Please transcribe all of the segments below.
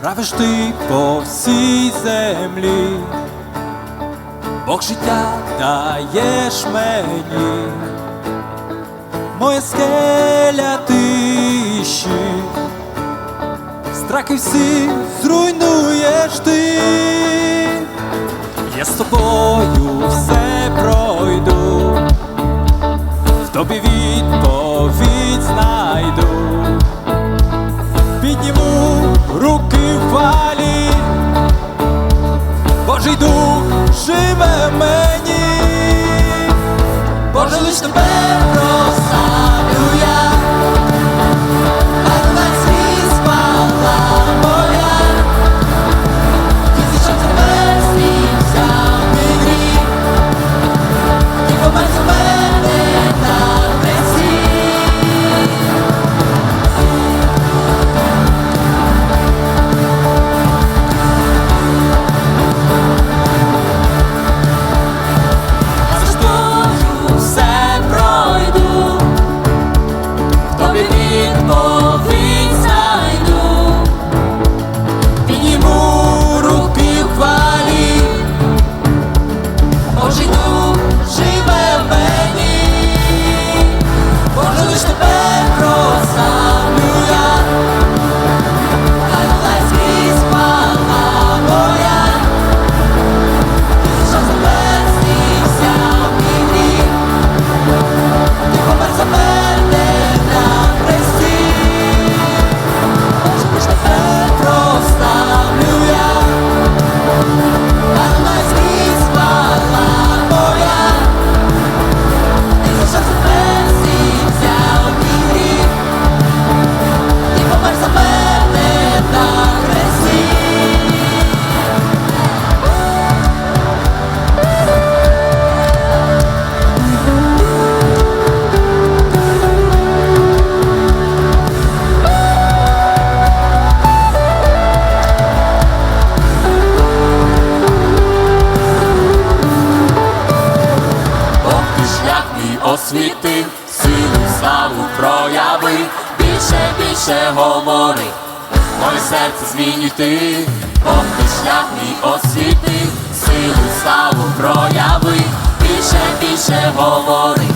правиш ти по всій землі, Бог життя даєш мені, моя скеля тиші, страхи всі зруйнуєш ти, я з тобою. освіти, силу, славу прояви, більше, більше говори, моє серце змінюй ти, повний шлях мій освіти, силу, славу прояви, більше, більше говори.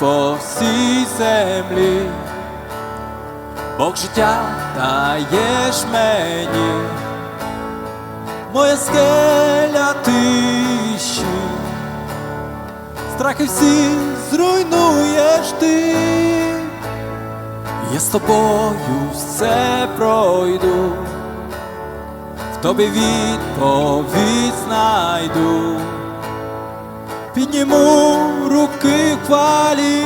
по всій землі, Бог життя даєш мені, моя скеля тиші, страхи всі зруйнуєш ти, я з тобою все пройду, в тобі відповідь знайду підніму руки хвалі,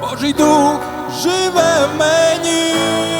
Божий дух живе в мені.